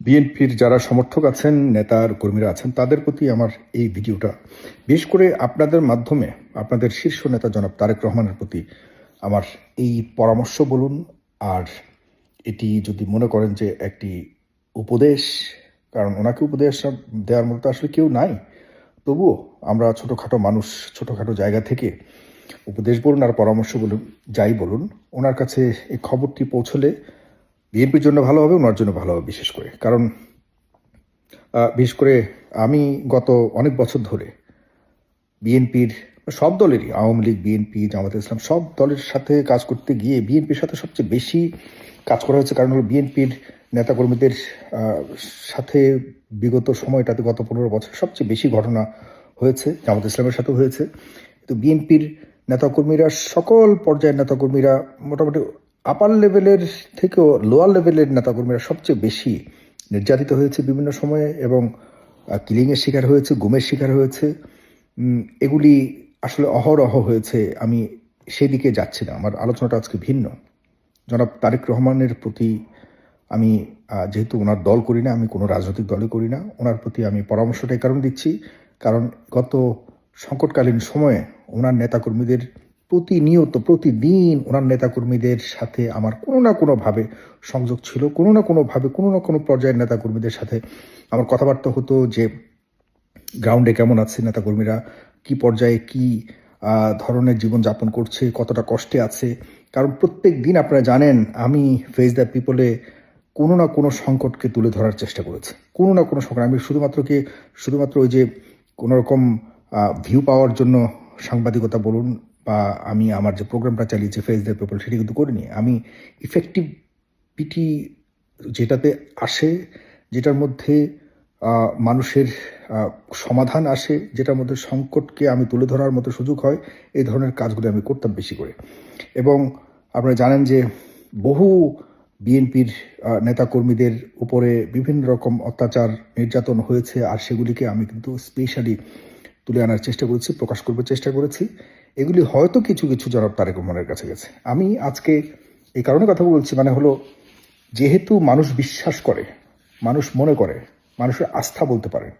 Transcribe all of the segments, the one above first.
বিএনপির যারা সমর্থক আছেন নেতার কর্মীরা আছেন, তাদের প্রতি আমার এই ভিডিওটা। বিশেষ করে আপনাদের মাধ্যমে, আপনাদের শীর্ষ নেতা জনাব তারেক রহমানের প্রতি আমার এই পরামর্শ বলুন। আর এটি যদি মনে করেন যে একটি উপদেশ, কারণ ওনাকে উপদেশ দেওয়ার মতো আসলে কেউ নাই। তবুও আমরা ছোটোখাটো মানুষ, ছোটোখাটো জায়গা থেকে উপদেশ বলুন আর পরামর্শ বলুন, যাই বলুন, ওনার কাছে এই খবরটি পৌঁছলে বিএনপির জন্য ভালো হবে, ওনার জন্য ভালো হবে বিশেষ করে। কারণ বিশেষ করে আমি গত অনেক বছর ধরে বিএনপির, সব দলেরই, আওয়ামী লীগ, বিএনপি, জামাত ইসলাম, সব দলের সাথে কাজ করতে গিয়ে বিএনপির সাথে সবচেয়ে বেশি কাজ করা হয়েছে কারণ হলো বিএনপির নেতাকর্মীদের সাথে বিগত সময়টাতে গত পনেরো বছর সবচেয়ে বেশি ঘটনা হয়েছে, জামাত ইসলামের সাথেও হয়েছে। তো বিএনপির নেতাকর্মীরা, সকল পর্যায়ের নেতাকর্মীরা মোটামুটি আপার লেভেলের থেকেও লোয়ার লেভেলের নেতাকর্মীরা সবচেয়ে বেশি নির্যাতিত হয়েছে বিভিন্ন সময়ে এবং কিলিংয়ের শিকার হয়েছে, গুমের শিকার হয়েছে। এগুলি আসলে অহরহ হয়েছে। আমি সেদিকে যাচ্ছি না। আমার আলোচনাটা আজকে ভিন্ন। জনাব তারেক রহমানের প্রতি আমি যেহেতু ওনার দল করি না, আমি কোনো রাজনৈতিক দলে করি না, ওনার প্রতি আমি পরামর্শটা কারণ দিচ্ছি। কারণ গত সংকটকালীন সময়ে ওনার নেতাকর্মীদের প্রতিনিয়ত, প্রতিদিন ওনার নেতাকর্মীদের সাথে আমার কোনো না কোনোভাবে সংযোগ ছিল, কোনো না কোনোভাবে, কোনো না কোনো পর্যায়ের নেতাকর্মীদের সাথে আমার কথাবার্তা হতো যে, গ্রাউন্ডে কেমন আছে নেতাকর্মীরা? কি পর্যায়ে কি ধরনের জীবনযাপন করছে? কতটা কষ্টে আছে? কারণ প্রত্যেক দিন আপনারা জানেন, আমি ফেস দ্য পিপলে কোনো না কোনো সংকটকে তুলে ধরার চেষ্টা করেছি। কোনো না কোনো সংকট। আমি শুধুমাত্র কি, শুধুমাত্র ওই যে কোনোরকম ভিউ পাওয়ার জন্য সাংবাদিকতা বলুন বা আমি আমার যে প্রোগ্রামটা চালিয়েছি ফেস দ্য পিপল সেটি কিন্তু করিনি। আমি ইফেক্টিভিটি যেটাতে আসে, যেটার মধ্যে মানুষের সমাধান আসে, যেটার মধ্যে সংকটকে আমি তুলে ধরার মতো সুযোগ হয়, এই ধরনের কাজগুলো আমি করতাম বেশি করে। এবং আপনারা জানেন যে বহু বিএনপির নেতাকর্মীদের উপরে বিভিন্ন রকম অত্যাচার, নির্যাতন হয়েছে, আর সেগুলিকে আমি কিন্তু স্পেশালি তুলে আনার চেষ্টা করেছি, প্রকাশ করবার চেষ্টা করেছি। এগুলি হয়তো কিছু কিছু জনাব তারেক রহমানের কাছে গেছে। আমি আজকে এই কারণে কথা বলছি মানে হলো যেহেতু মানুষ বিশ্বাস করে, মানুষ মনে করে, মানুষের আস্থা বলতে পারেন,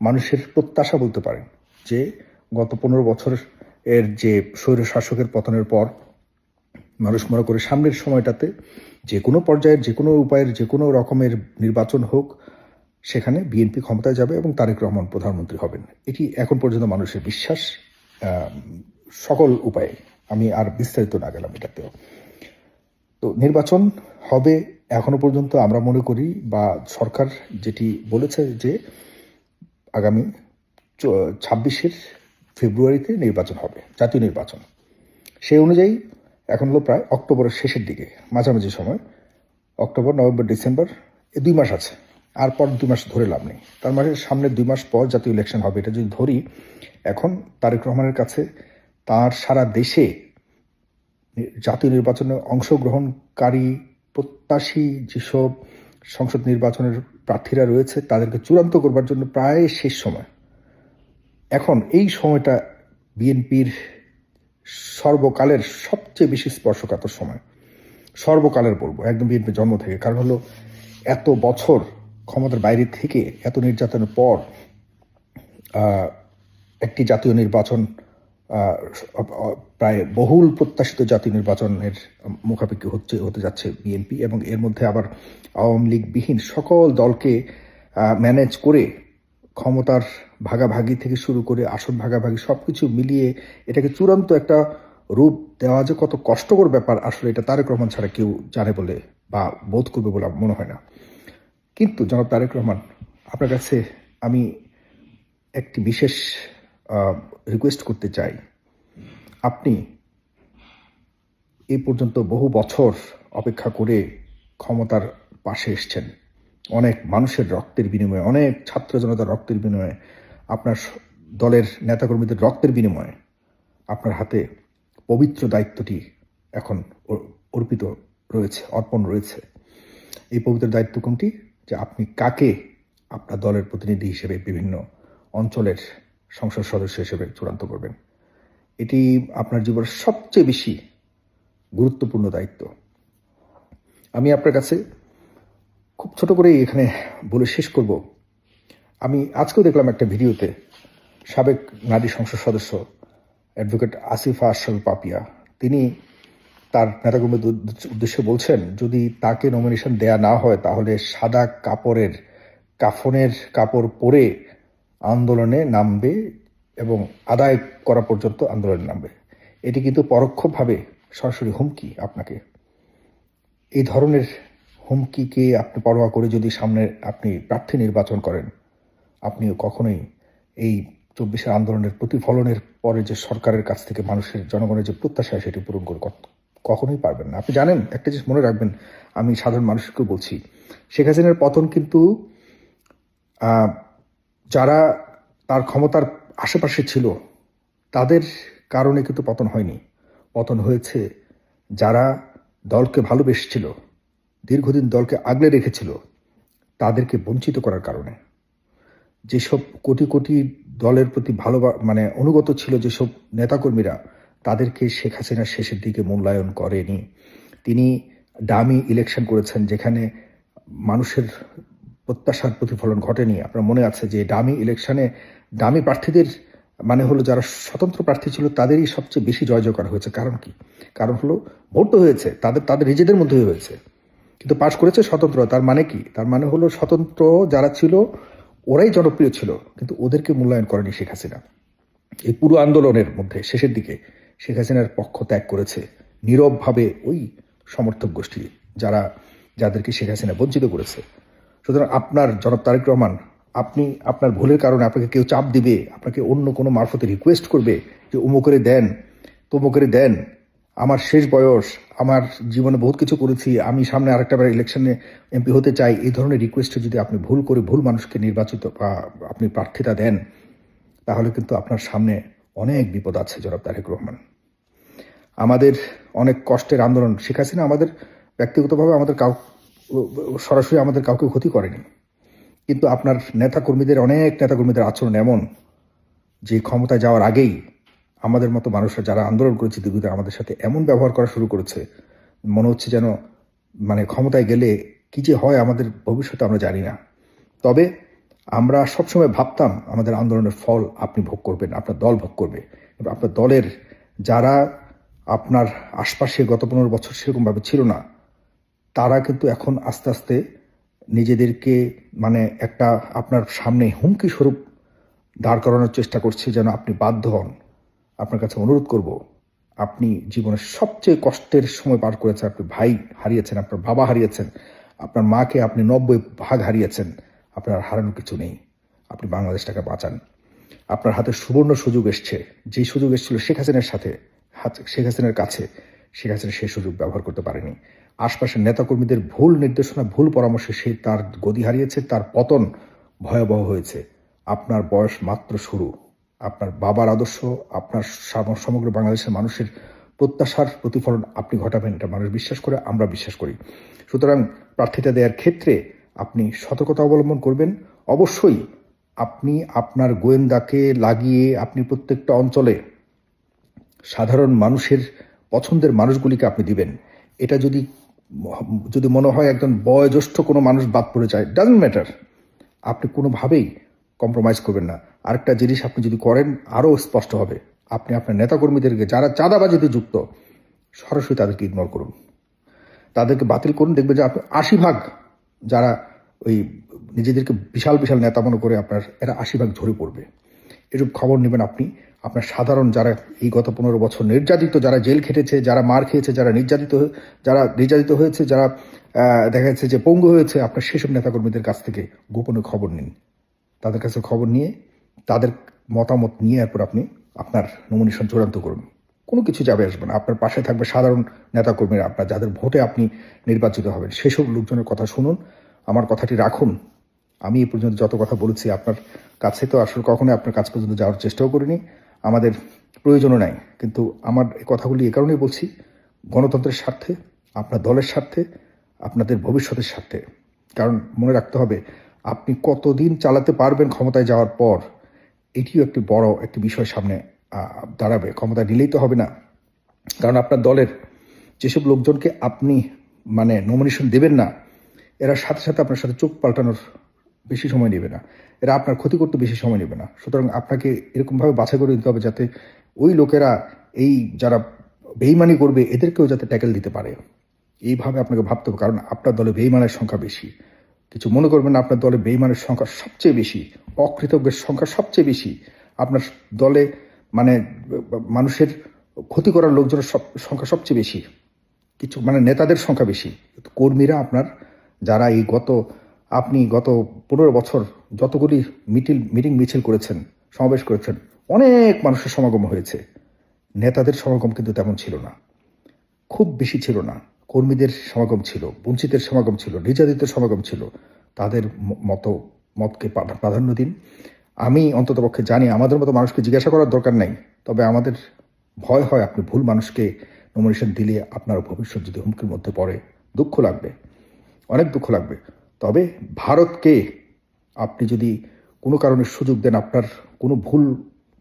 মানুষের প্রত্যাশা বলতে পারেন যে গত পনেরো বছর এর যে স্বৈর শাসকের পতনের পর মানুষ মনে করে সামনের সময়টাতে যে কোনো পর্যায়ের, যে কোনো উপায়ের, যে কোনো রকমের নির্বাচন হোক, সেখানে বিএনপি ক্ষমতায় যাবে এবং তারেক রহমান প্রধানমন্ত্রী হবেন। এটি এখন পর্যন্ত মানুষের বিশ্বাস সকল উপায়ে। আমি আর বিস্তারিত না গেলাম এটাতেও। তো নির্বাচন হবে এখনও পর্যন্ত আমরা মনে করি বা সরকার যেটি বলেছে যে আগামী ছাব্বিশের ফেব্রুয়ারিতে নির্বাচন হবে, জাতীয় নির্বাচন। সেই অনুযায়ী এখন হলো প্রায় অক্টোবরের শেষের দিকে, মাঝামাঝি সময়। অক্টোবর, নভেম্বর, ডিসেম্বর, এ দুই মাস আছে। আর পর দুই মাস ধরে লাভ নেই। তার মানে সামনের দুই মাস পর জাতীয় ইলেকশন হবে। এটা যদি ধরি, এখন তারেক রহমানের কাছে তার সারা দেশে জাতীয় নির্বাচনে অংশগ্রহণকারী, প্রত্যাশী যেসব সংসদ নির্বাচনের প্রার্থীরা রয়েছে, তাদেরকে চূড়ান্ত করবার জন্য প্রায় শেষ সময়। এখন এই সময়টা বিএনপির সর্বকালের সবচেয়ে বেশি স্পর্শকাতর সময়। সর্বকালের বলব, একদম বিএনপির জন্ম থেকে। কারণ হলো, এত বছর ক্ষমতার বাইরে থেকে, এত নির্যাতনের পর একটি জাতীয় নির্বাচন প্রায় বহুল প্রত্যাশিত জাতি নির্বাচনের মুখাপেক্ষি হচ্ছে, হতে যাচ্ছে বিএনপি এবং এর মধ্যে আবার আওয়ামী লীগবিহীন সকল দলকে ম্যানেজ করে ক্ষমতার ভাগাভাগি থেকে শুরু করে আসন ভাগাভাগি সব কিছু মিলিয়ে এটাকে চূড়ান্ত একটা রূপ দেওয়া যে কত কষ্টকর ব্যাপার, আসলে এটা তারেক রহমান ছাড়া কেউ জানে বলে বা বোধ করবে বলে মনে হয় না। কিন্তু জনাব তারেক রহমান, আপনার কাছে আমি একটি বিশেষ রিকোয়েস্ট করতে চাই। আপনি এ পর্যন্ত বহু বছর অপেক্ষা করে ক্ষমতার পাশে এসছেন। অনেক মানুষের রক্তের বিনিময়ে, অনেক ছাত্র জনতার রক্তের বিনিময়ে, আপনার দলের নেতাকর্মীদের রক্তের বিনিময়ে আপনার হাতে পবিত্র দায়িত্বটি এখন অর্পিত রয়েছে, অর্পণ রয়েছে। এই পবিত্র দায়িত্ব কোনটি যে আপনি কাকে আপনার দলের প্রতিনিধি হিসেবে বিভিন্ন অঞ্চলের সংসদ সদস্য হিসেবে চূড়ান্ত করবেন। এটি আপনার জীবনের সবচেয়ে বেশি গুরুত্বপূর্ণ দায়িত্ব। আমি আপনার কাছে খুব ছোট করেই এখানে বলে শেষ করব। আমি আজকেও দেখলাম একটা ভিডিওতে সাবেক নারী সংসদ সদস্য অ্যাডভোকেট আসিফা আশরাফ পাপিয়া। তিনি তার নেতাকর্মীদের উদ্দেশ্যে বলছেন, যদি তাকে নমিনেশন দেয়া না হয়, তাহলে সাদা কাপড়ের, কাফনের কাপড় পরে আন্দোলনে নামবে এবং আদায় করা পর্যন্ত আন্দোলনে নামবে। এটি কিন্তু পরোক্ষভাবে সরাসরি হুমকি আপনাকে। এই ধরনের হুমকিকে আপনি পরোয়া করে যদি সামনে আপনি প্রার্থী নির্বাচন করেন আপনি কখনোই এই চব্বিশের আন্দোলনের প্রতিফলনের পরে যে সরকারের কাছ থেকে মানুষের জনগণের যে প্রত্যাশা, সেটি পূরণ করে কখনোই পারবেন না। আপনি জানেন, একটা জিনিস মনে রাখবেন, আমি সাধারণ মানুষকে বলছি, শেখ হাসিনার পতন কিন্তু যারা তার ক্ষমতার আশেপাশে ছিল, তাদের কারণে কিন্তু পতন হয়নি। পতন হয়েছে যারা দলকে ভালোবেসেছিল, দীর্ঘদিন দলকে আগলে রেখেছিল, তাদেরকে বঞ্চিত করার কারণে। যেসব কোটি কোটি দলের প্রতি ভালো মানে অনুগত ছিল যেসব নেতাকর্মীরা, তাদেরকে শেখ হাসিনা শেষের দিকে মূল্যায়ন করেনি। তিনি ডামি ইলেকশন করেছেন, যেখানে মানুষের প্রত্যাশার প্রতিফলন ঘটেনি। আপনার মনে আছে যে ডামি ইলেকশনে ডামি প্রার্থীদের মানে হলো যারা স্বতন্ত্র প্রার্থী ছিল, তাদেরই সবচেয়ে বেশি জয় জয়কার হয়েছে। কারণ কি? কারণ হলো ভোট তো হয়েছে, তাদের তাদের নিজেদের মধ্যেই হয়েছে। কিন্তু পাশ করেছে স্বতন্ত্র তার মানে কি? তার মানে হলো স্বতন্ত্র যারা ছিল, ওরাই জনপ্রিয় ছিল, কিন্তু ওদেরকে মূল্যায়ন করেনি শেখ হাসিনা। এই পুরো আন্দোলনের মধ্যে, শেষের দিকে শেখ হাসিনার পক্ষ ত্যাগ করেছে নীরবভাবে ওই সমর্থক গোষ্ঠী যারা, যাদেরকে শেখ হাসিনা বঞ্চিত করেছে। সুতরাং আপনার জনাব তারেক রহমান, আপনি আপনার ভুলের কারণে আপনাকে কেউ চাপ দিবে, আপনাকে অন্য কোনো মারফতে রিকোয়েস্ট করবে যে উমো করে দেন তমুকরে দেন। আমার শেষ বয়স, আমার জীবনে বহুত কিছু করেছি, আমি সামনে আরেকটা বার ইলেকশনে এমপি হতে চাই, এই ধরনের রিকোয়েস্টে যদি আপনি ভুল করে ভুল মানুষকে নির্বাচিত বা আপনি প্রার্থিতা দেন, তাহলে কিন্তু আপনার সামনে অনেক বিপদ আছে, জনাব তারেক রহমান। আমাদের অনেক কষ্টের আন্দোলন। শেখ হাসিনা আমাদের ব্যক্তিগতভাবে আমাদের কাউ সরাসরি আমাদের কাউকে ক্ষতি করেনি। কিন্তু আপনার নেতাকর্মীদের, অনেক নেতাকর্মীদের আচরণ এমন যে ক্ষমতায় যাওয়ার আগেই আমাদের মতো মানুষরা যারা আন্দোলন করেছে দীর্ঘদিন আমাদের সাথে এমন ব্যবহার করা শুরু করেছে। মনে হচ্ছে যেন মানে ক্ষমতায় গেলে কি যে হয় আমাদের ভবিষ্যতে আমরা জানি না। তবে আমরা সবসময় ভাবতাম আমাদের আন্দোলনের ফল আপনি ভোগ করবেন, আপনার দল ভোগ করবে। এবং আপনার দলের যারা আপনার আশপাশে গত পনেরো বছর সেরকমভাবে ছিল না তারা কিন্তু এখন আস্তে আস্তে নিজেদেরকে মানে একটা আপনার সামনে হুমকি স্বরূপ দাঁড় করানোর চেষ্টা করছে যেন আপনি বাধ্য হন। আপনার কাছে অনুরোধ করব, আপনি জীবনের সবচেয়ে কষ্টের সময় পার করেছেন, আপনি ভাই হারিয়েছেন, আপনার বাবা হারিয়েছেন, আপনার মাকে আপনি নব্বই ভাগ হারিয়েছেন, আপনার হারানোর কিছু নেই। আপনি বাংলাদেশটাকে বাঁচান। আপনার হাতে সুবর্ণ সুযোগ এসছে। যে সুযোগ এসেছিল শেখ হাসিনার সাথে শেখ হাসিনার কাছে, শেখ হাসিনা সেই সুযোগ ব্যবহার করতে পারেনি। আশপাশের নেতাকর্মীদের ভুল নির্দেশনা, ভুল পরামর্শে সে তার গদি হারিয়েছে, তার পতন ভয়াবহ হয়েছে। আপনার বয়স মাত্র শুরু। আপনার বাবার আদর্শ, আপনার সমগ্র বাংলাদেশের মানুষের প্রত্যাশার প্রতিফলন আপনি ঘটাবেন, এটা মানুষ বিশ্বাস করে, আমরা বিশ্বাস করি। সুতরাং প্রার্থিতা দেওয়ার ক্ষেত্রে আপনি সতর্কতা অবলম্বন করবেন। অবশ্যই আপনি আপনার গোয়েন্দাকে লাগিয়ে আপনি প্রত্যেকটা অঞ্চলে সাধারণ মানুষের পছন্দের মানুষগুলিকে আপনি দিবেন। এটা যদি যদি মনে হয় একজন বয়োজ্যেষ্ঠ কোনো মানুষ বাদ পড়ে যায় ডাজন্ট ম্যাটার আপনি কোনোভাবেই কম্প্রোমাইজ করবেন না। আরেকটা জিনিস আপনি যদি করেন, আরও স্পষ্ট হবে। আপনি আপনার নেতাকর্মীদেরকে, যারা চাঁদাবাজিতে যুক্ত, সরাসরি তাদেরকে ইগনোর করুন। তাদেরকে বাতিল করুন। দেখবেন যে আপনি আশি ভাগ যারা ওই নিজেদেরকে বিশাল বিশাল নেতা মনে করে আপনার, এরা আশি ভাগ ঝরে পড়বে। এরূপ খবর নেবেন আপনি। আপনার সাধারণ যারা এই গত পনেরো বছর নির্যাতিত, যারা জেল খেটেছে, যারা মার খেয়েছে, যারা নির্যাতিত যারা নির্যাতিত হয়েছে, যারা দেখা যাচ্ছে যে পঙ্গু হয়েছে, আপনার সেসব নেতাকর্মীদের কাছ থেকে গোপনে খবর নিন। তাদের কাছে খবর নিয়ে, তাদের মতামত নিয়ে এরপর আপনি আপনার নমিনেশন চূড়ান্ত করুন। কোনো কিছু যাবে আসবে না। আপনার পাশে থাকবে সাধারণ নেতাকর্মীরা। আপনার যাদের ভোটে আপনি নির্বাচিত হবেন, সেসব লোকজনের কথা শুনুন। আমার কথাটি রাখুন। আমি এই পর্যন্ত যত কথা বলেছি আপনার কাছে তো আসলে কখনোই আপনার কাছ পর্যন্ত যাওয়ার চেষ্টাও করিনি। আমাদের প্রয়োজনও নাই। কিন্তু আমার এই কথাগুলি এ কারণেই বলছি, গণতন্ত্রের স্বার্থে, আপনার দলের স্বার্থে, আপনাদের ভবিষ্যতের স্বার্থে। কারণ মনে রাখতে হবে, আপনি কতদিন চালাতে পারবেন ক্ষমতায় যাওয়ার পর, এটিও একটি বড় একটি বিষয় সামনে দাঁড়াবে। ক্ষমতায় নিলেই তো হবে না। কারণ আপনার দলের যেসব লোকজনকে আপনি মানে নমিনেশন দেবেন না, এরা সাথে সাথে আপনার সাথে চোখ পাল্টানোর বেশি সময় নেবে না। এরা আপনার ক্ষতি করতে বেশি সময় নেবে না। সুতরাং আপনাকে এরকমভাবে বাছাই করে দিতে হবে যাতে ওই লোকেরা এই যারা বেইমানি করবে, এদেরকেও যাতে ট্যাকেল দিতে পারে। এইভাবে আপনাকে ভাবতে হবে, কারণ আপনার দলে বেইমানের সংখ্যা বেশি। কিছু মনে করবেন না, আপনার দলে বেইমানের সংখ্যা সবচেয়ে বেশি, অকৃতজ্ঞের সংখ্যা সবচেয়ে বেশি। আপনার দলে মানে মানুষের ক্ষতি করার লোকজনের সব সংখ্যা সবচেয়ে বেশি। কিছু মানে নেতাদের সংখ্যা বেশি। কর্মীরা আপনার, যারা এই গত আপনি গত পনেরো বছর যতগুলি মিটিল, মিটিং মিছিল করেছেন, সমাবেশ করেছেন, অনেক মানুষের সমাগম হয়েছে। নেতাদের সমাগম কিন্তু তেমন ছিল না। খুব বেশি ছিল না। কর্মীদের সমাগম ছিল, বঞ্চিতের সমাগম ছিল নির্যাতিতের সমাগম ছিল। তাদের মতো, মতকে প্রাধান্য দিন। আমি অন্ততপক্ষে জানি আমাদের মতো মানুষকে জিজ্ঞাসা করার দরকার নাই। তবে আমাদের ভয় হয় আপনি ভুল মানুষকে নমিনেশন দিলে আপনার ভবিষ্যৎ যদি হুমকির মধ্যে পড়ে, দুঃখ লাগবে। অনেক দুঃখ লাগবে। তবে ভারতকে আপনি যদি কোনো কারণে সুযোগ দেন, আপনার কোনো ভুল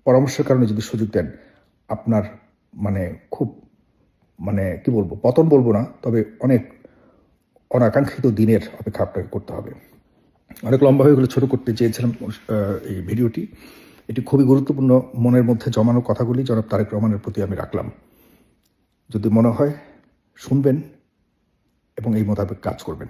পরামর্শের কারণে যদি সুযোগ দেন, আপনার মানে খুব মানে কি বলব, পতন বলব না, তবে অনেক অনাকাঙ্ক্ষিত দিনের অপেক্ষা আপনাকে করতে হবে। অনেক লম্বা হয়ে গেলে ছোট করতে চেয়েছিলাম এই ভিডিওটি। এটি খুবই গুরুত্বপূর্ণ, মনের মধ্যে জমানো কথাগুলি জনাব তারেক রহমানের প্রতি আমি রাখলাম। যদি মনে হয় শুনবেন এবং এই মোতাবেক কাজ করবেন।